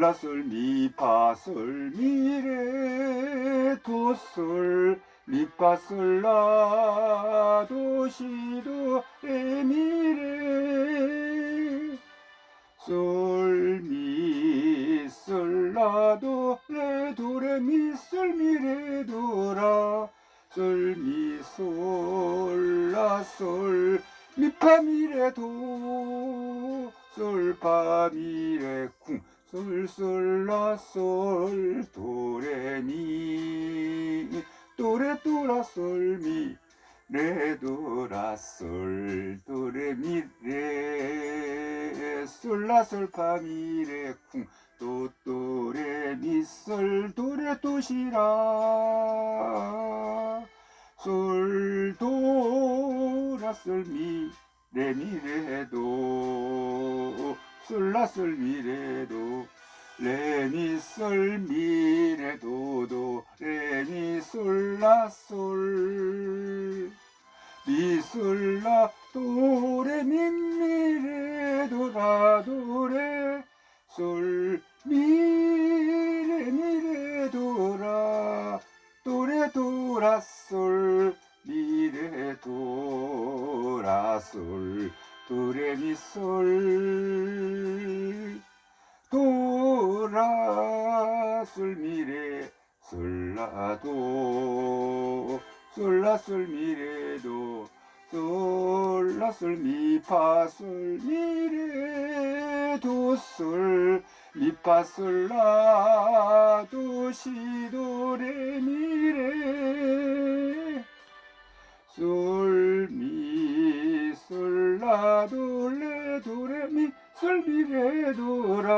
라솔 미파솔 미레 도솔 미파솔 라 도시도 레미레 솔미솔 라도 레 도레 미솔 미레 도라 솔미솔 라솔 미파미레 도 솔파미레 쿵 솔솔라솔 도레미 도레도라솔미 레도라솔 도레미레 솔라솔 파미레 쿵 도도레미솔 도레도시라. 솔도라솔미 레미레도 솔라솔 미레도 레미솔 미레도도 레미솔 라솔 미솔라 도레 미미레도라 도레 솔 미레 미레도라. 도레 도라솔 미레도라솔 도레미솔 도라솔 미레 솔라도 솔라솔 미레도 솔라솔 미파솔 미레 도솔 미파솔 라도 시도레 미레 솔미 솔라도 레도레미 솔미레도라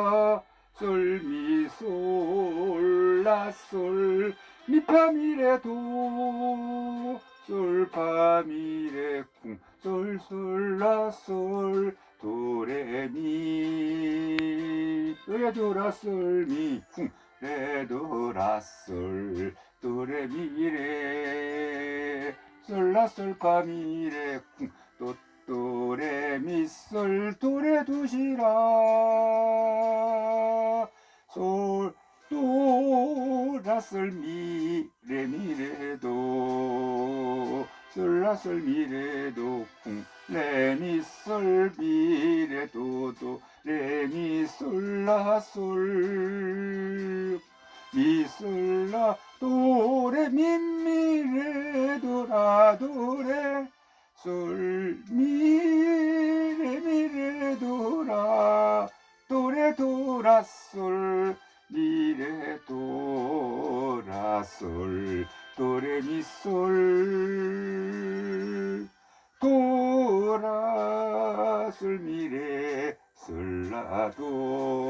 솔미 솔라 솔 미파미레 도 솔파미레 쿵 솔솔라 솔 도레미. 레도라 솔미 쿵 레도라 솔 도레미레 솔라 솔파미레 쿵 또 도레 미솔 도레도시라. 솔 도라솔 미레 미레도 솔라솔 미레도 쿵 레미솔 미레도도 레미솔라솔 미솔라 도레 미미레도라 도레 솔미 도라솔 미레 도라솔 도레 미솔. 도라솔 미레 솔라도